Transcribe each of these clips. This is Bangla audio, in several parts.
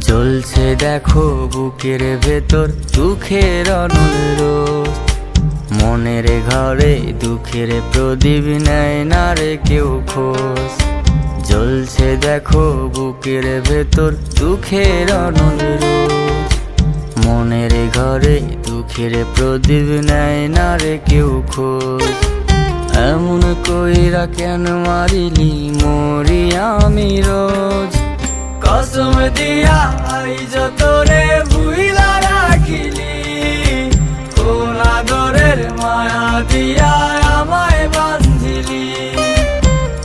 জ্বলছে দেখো বুকের ভেতর দুঃখের অনল রোজ মনের ঘরে দুঃখের প্রদীপ নেয় না রে কেউ খোঁজ। জ্বলছে দেখো বুকের ভেতর দুঃখের অনল রোজ মনের ঘরে দুঃখের প্রদীপ নেয় না রে কেউ খোঁজ। এমন কইরা কেন মারিলি মরি আমি রোজ? কসম দিয়া আই যতরে ভুইলা রাখিলি, কোন আদরের মায়া দিয়া আমায় বাঁধিলি।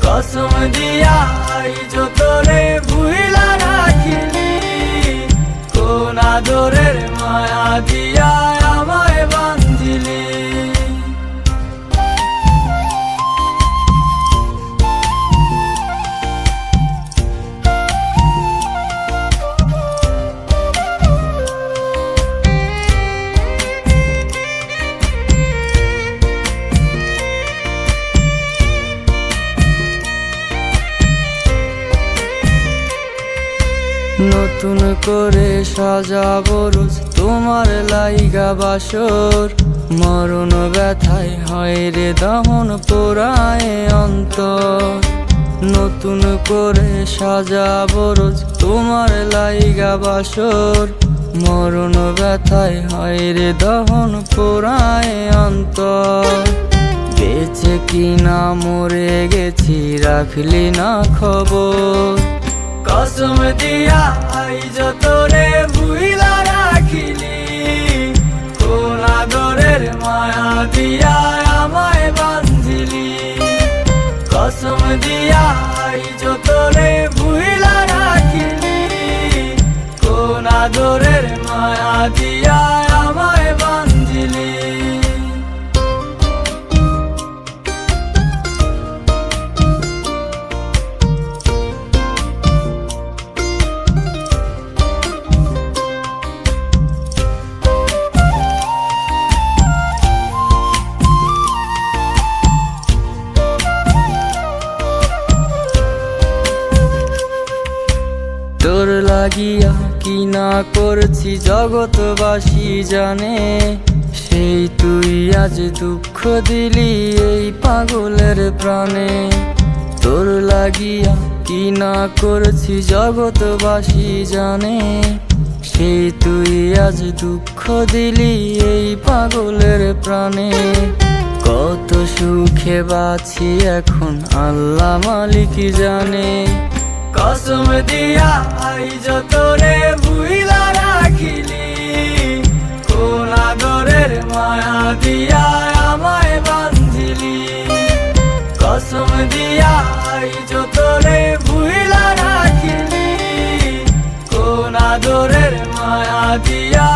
কসম দিয়া আই যতরে ভুইলা রাখিলি, কোন আদরের মায়া দিয়া নতুন করে সাজাবো রোজ তোমার লাইগা বাসর। মরণ ব্যথায় হয় রে দমন পোড়ায় অন্তর। নতুন করে সাজাবো রোজ তোমার লাইগা বাসর। মরণ ব্যথায় হয় রে দহন পোড়ায় অন্তর। বেঁচে কি না মরে গেছি, রাখলি না খবর। কসম দিয়া আই যতরে ভুইলা রাখিলি, কোন আদরের মায়া দিয়া আমায় বান্ধিলি কসম দিয়া আই যতরে তোর লাগিয়া কি না করছি জগৎবাসী জানে। সেই তুই আজ দুঃখ দিলি এই পাগলের প্রাণে। তোর লাগিয়া কি না করছি জগৎবাসী জানে। সেই তুই আজ দুঃখ দিলি এই পাগলের প্রাণে। কত সুখে বাছি এখন আল্লাহ মালিক জানে। কসম দিয়া আই যতরে ভুইলা রাখিলি, কোন আদরের মায়া দিয়া আমায় বান্ধিলি কসম দিয়া আই যতরে ভুইলা রাখিলি, কোন আদরের মায়া দিয়া